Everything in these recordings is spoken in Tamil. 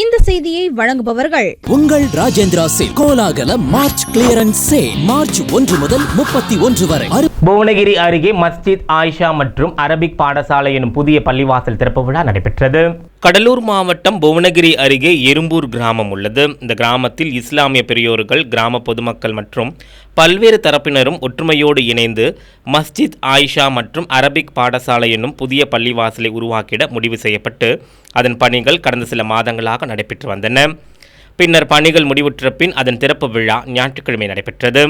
இந்த செய்தியை வழங்குபவர்கள் உங்கள் ராஜேந்திரா சில் கோலாகல மார்ச் கிளியரன்ஸ் சேல் மார்ச் ஒன்று முதல் முப்பத்தி ஒன்று வரை. புவனகிரி அருகே மஸ்ஜித் ஆயிஷா மற்றும் அரபிக் பாடசாலை எனும் புதிய பள்ளிவாசல் திறப்பு விழா நடைபெற்றது. கடலூர் மாவட்டம் புவனகிரி அருகே எறும்பூர் கிராமம் உள்ளது. இந்த கிராமத்தில் இஸ்லாமிய பெரியோர்கள் கிராம பொதுமக்கள் மற்றும் பல்வேறு தரப்பினரும் ஒற்றுமையோடு இணைந்து மஸ்ஜித் ஆயிஷா மற்றும் அரபிக் பாடசாலை என்னும் புதிய பள்ளிவாசலை உருவாக்கிட முடிவு செய்யப்பட்டு அதன் பணிகள் கடந்த சில மாதங்களாக நடைபெற்று வந்தன. பின்னர் பணிகள் முடிவுற்ற பின் அதன் திறப்பு விழா ஞாயிற்றுக்கிழமை நடைபெற்றது.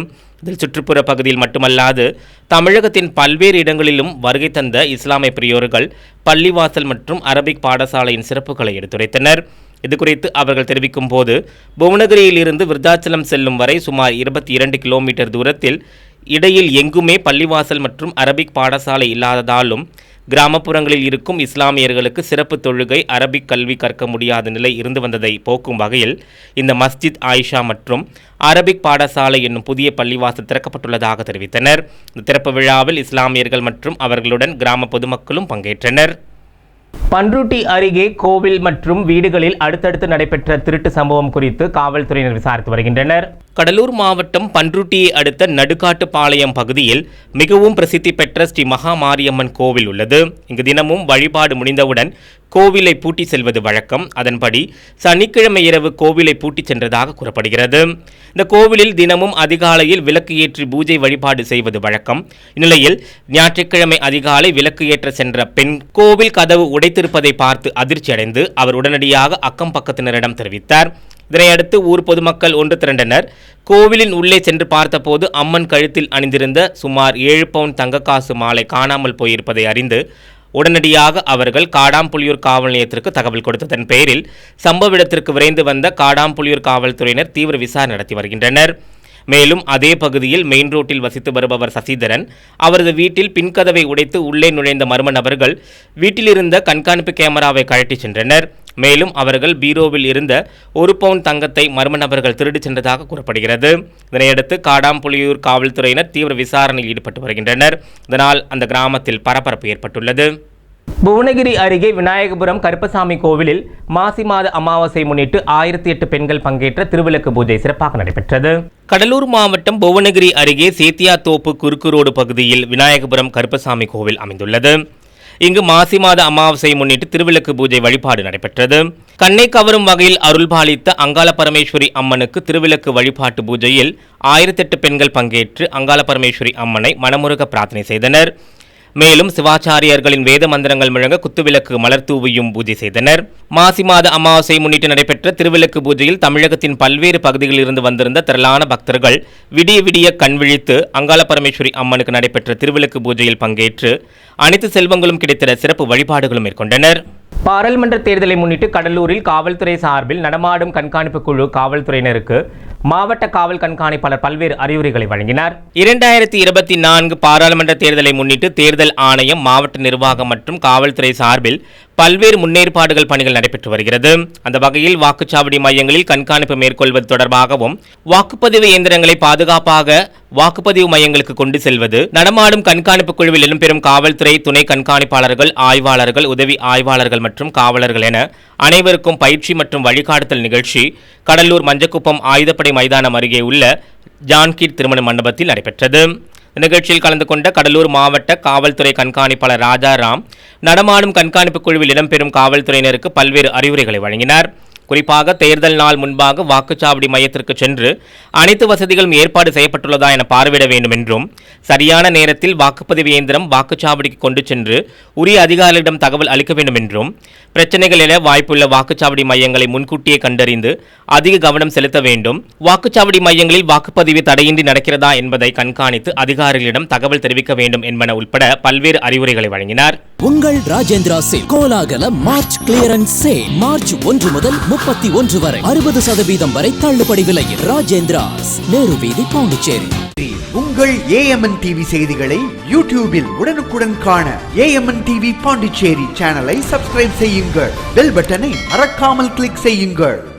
இதில் சுற்றுப்புற பகுதியில் மட்டுமல்லாது தமிழகத்தின் பல்வேறு இடங்களிலும் வருகை தந்த இஸ்லாமிய பெரியோர்கள் பள்ளிவாசல் மற்றும் அரபிக் பாடசாலையின் சிறப்புகளை எடுத்துரைத்தனர். இதுகுறித்து அவர்கள் தெரிவிக்கும் போது புவனகிரியிலிருந்து விருத்தாச்சலம் செல்லும் வரை சுமார் இருபத்தி இரண்டு கிலோமீட்டர் தூரத்தில் இடையில் எங்குமே பள்ளிவாசல் மற்றும் அரபிக் பாடசாலை இல்லாததாலும் கிராமப்புறங்களில் இருக்கும் இஸ்லாமியர்களுக்கு சிறப்பு தொழுகை அரபிக் கல்வி கற்க முடியாத நிலை இருந்து வந்ததை போக்கும் வகையில் இந்த மஸ்ஜித் ஆயிஷா மற்றும் அரபிக் பாடசாலை என்னும் புதிய பள்ளிவாசல் திறக்கப்பட்டுள்ளதாக தெரிவித்தனர். இந்த திறப்பு விழாவில் இஸ்லாமியர்கள் மற்றும் அவர்களுடன் கிராம பொதுமக்களும் பங்கேற்றனர். பன்ருட்டி அருகே கோவில் மற்றும் வீடுகளில் அடுத்தடுத்து நடைபெற்ற திருட்டு சம்பவம் குறித்து காவல்துறையினர் விசாரித்து வருகின்றனர். கடலூர் மாவட்டம் பன்ருட்டியை அடுத்த நடுக்காட்டுப்பாளையம் பகுதியில் மிகவும் பிரசித்தி பெற்ற ஸ்ரீ மகா மாரியம்மன் கோவில் உள்ளது. இங்கு தினமும் வழிபாடு முடிந்தவுடன் கோவிலை பூட்டி செல்வது வழக்கம். அதன்படி சனிக்கிழமை இரவு கோவிலை பூட்டி சென்றதாக கூறப்படுகிறது. இந்த கோவிலில் தினமும் அதிகாலையில் விளக்கு ஏற்றி பூஜை வழிபாடு செய்வது வழக்கம். இந்நிலையில் ஞாயிற்றுக்கிழமை அதிகாலை விளக்கு ஏற்ற சென்ற பெண் கோவில் கதவு உடைத்து உடைத்திருப்பதை பார்த்து அதிர்ச்சியடைந்து அவர் உடனடியாக அக்கம் பக்கத்தினரிடம் தெரிவித்தார். இதனையடுத்து ஊர் பொதுமக்கள் ஒன்று திரண்டனர். கோவிலின் உள்ளே சென்று பார்த்தபோது அம்மன் கழுத்தில் அணிந்திருந்த சுமார் ஏழு பவுன் தங்கக்காசு மாலை காணாமல் போயிருப்பதை அறிந்து உடனடியாக அவர்கள் காடாம்புலியூர் காவல் நிலையத்திற்கு தகவல் கொடுத்ததன் பேரில் சம்பவ இடத்திற்கு விரைந்து வந்த காடாம்புலியூர் காவல்துறையினர் தீவிர விசாரணை நடத்தி வருகின்றனர். மேலும் அதே பகுதியில் மெயின் ரோட்டில் வசித்து வருபவர் சசிதரன். அவரது வீட்டில் பின்கதவை உடைத்து உள்ளே நுழைந்த மர்ம நபர்கள் வீட்டிலிருந்த கண்காணிப்பு கேமராவை கழட்டிச் சென்றனர். மேலும் அவர்கள் பீரோவில் இருந்த ஒரு பவுன் தங்கத்தை மர்ம நபர்கள் திருடிச் சென்றதாக கூறப்படுகிறது. இதனையடுத்து காடாம்புலியூர் காவல்துறையினர் தீவிர விசாரணையில் ஈடுபட்டு வருகின்றனர். இதனால் அந்த கிராமத்தில் பரபரப்பு ஏற்பட்டுள்ளது. புவனகிரி அருகே விநாயகபுரம் கருப்பசாமி கோவிலில் மாசி மாத அமாவாசை முன்னிட்டு ஆயிரத்தி எட்டு பெண்கள் பங்கேற்ற திருவிளக்கு பூஜை சிறப்பாக நடைபெற்றது. கடலூர் மாவட்டம் புவனகிரி அருகே சேத்தியாத்தோப்பு குறுக்கு ரோடு பகுதியில் விநாயகபுரம் கருப்பசாமி கோவில் அமைந்துள்ளது. இங்கு மாசி மாத அமாவாசையை முன்னிட்டு திருவிளக்கு பூஜை வழிபாடு நடைபெற்றது. கண்ணை கவரும் வகையில் அருள்பாலித்த அங்காள பரமேஸ்வரி அம்மனுக்கு திருவிளக்கு வழிபாட்டு பூஜையில் ஆயிரத்தெட்டு பெண்கள் பங்கேற்று அங்காள பரமேஸ்வரி அம்மனை மனமுருக பிரார்த்தனை செய்தனர். மேலும் சிவாச்சாரியர்களின் வேத மந்திரங்கள் முழங்க குத்துவிளக்கு மலர் தூவியும் பூஜை செய்தனர். மாசி மாத அமாவாசை முன்னிட்டு நடைபெற்ற திருவிளக்கு பூஜையில் தமிழகத்தின் பல்வேறு பகுதிகளில் இருந்து வந்திருந்த திரளான பக்தர்கள் விடிய விடிய கண் விழித்து அங்காள பரமேஸ்வரி அம்மனுக்கு நடைபெற்ற திருவிளக்கு பூஜையில் பங்கேற்று அனைத்து செல்வங்களும் கிடைத்த சிறப்பு வழிபாடுகளும் மேற்கொண்டனர். பாராளுமன்ற தேர்தலை முன்னிட்டு கடலூரில் காவல்துறை சார்பில் நடமாடும் கண்காணிப்பு குழு காவல்துறையினருக்கு மாவட்ட காவல் கண்காணிப்பாளர் பல்வேறு அறிவுரைகளை வழங்கினார். இரண்டாயிரத்தி இருபத்தி நான்கு பாராளுமன்ற தேர்தலை முன்னிட்டு தேர்தல் ஆணையம் மாவட்ட நிர்வாகம் மற்றும் காவல்துறை சார்பில் பல்வேறு முன்னேற்பாடுகள் பணிகள் நடைபெற்று வருகிறது. அந்த வகையில் வாக்குச்சாவடி மையங்களில் கண்காணிப்பு மேற்கொள்வது தொடர்பாகவும் வாக்குப்பதிவு இயந்திரங்களை பாதுகாப்பாக வாக்குப்பதிவு மையங்களுக்கு கொண்டு செல்வது நடமாடும் கண்காணிப்பு குழுவில் இடம்பெறும் காவல்துறை துணை கண்காணிப்பாளர்கள் ஆய்வாளர்கள் உதவி ஆய்வாளர்கள் மற்றும் காவலர்கள் என அனைவருக்கும் பயிற்சி மற்றும் வழிகாட்டுதல் நிகழ்ச்சி கடலூர் மஞ்சக்குப்பம் ஆயுதப்படை மைதானம் அருகே உள்ள ஜான்கீர் திருமண மண்டபத்தில் நடைபெற்றது. நிகழ்ச்சியில் கலந்து கொண்ட கடலூர் மாவட்ட காவல்துறை கண்காணிப்பாளர் ராஜாராம் நடமாடும் கண்காணிப்பு குழுவில் இடம்பெறும் காவல்துறையினருக்கு பல்வேறு அறிவுரைகளை வழங்கினார். குறிப்பாக தேர்தல் நாள் முன்பாக வாக்குச்சாவடி மையத்திற்கு சென்று அனைத்து வசதிகளும் ஏற்பாடு செய்யப்பட்டுள்ளதா என பார்வையிட வேண்டும் என்றும் சரியான நேரத்தில் வாக்குப்பதிவு இயந்திரம் வாக்குச்சாவடிக்கு கொண்டு சென்று உரிய அதிகாரிகளிடம் தகவல் அளிக்க வேண்டும் என்றும் பிரச்சனைகள் எழ வாய்ப்புள்ள வாக்குச்சாவடி மையங்களை முன்கூட்டியே கண்டறிந்து அதிக கவனம் செலுத்த வேண்டும். வாக்குச்சாவடி மையங்களில் வாக்குப்பதிவு தடையின்றி நடக்கிறதா என்பதை கண்காணித்து அதிகாரிகளிடம் தகவல் தெரிவிக்க வேண்டும் என்பன உட்பட பல்வேறு அறிவுரைகளை வழங்கினார். உங்கள் ராஜேந்திரா சேல் கோலாகல மார்ச் கிளியரன்ஸ் சேல் மார்ச் ஒன்று முதல் முப்பத்தி ஒன்று வரை. அறுபது சதவீதம் வரை தள்ளுபடி விலையில் ராஜேந்திராஸ் நேரு வீதி பாண்டிச்சேரி. உங்கள் ஏஎம்என் டிவி செய்திகளை யூடியூபில் உடனுக்குடன் காண ஏஎம்என் டிவி பாண்டிச்சேரி சேனலை சப்ஸ்கிரைப் செய்யுங்கள். பெல் பட்டனை மறக்காமல் கிளிக் செய்யுங்கள்.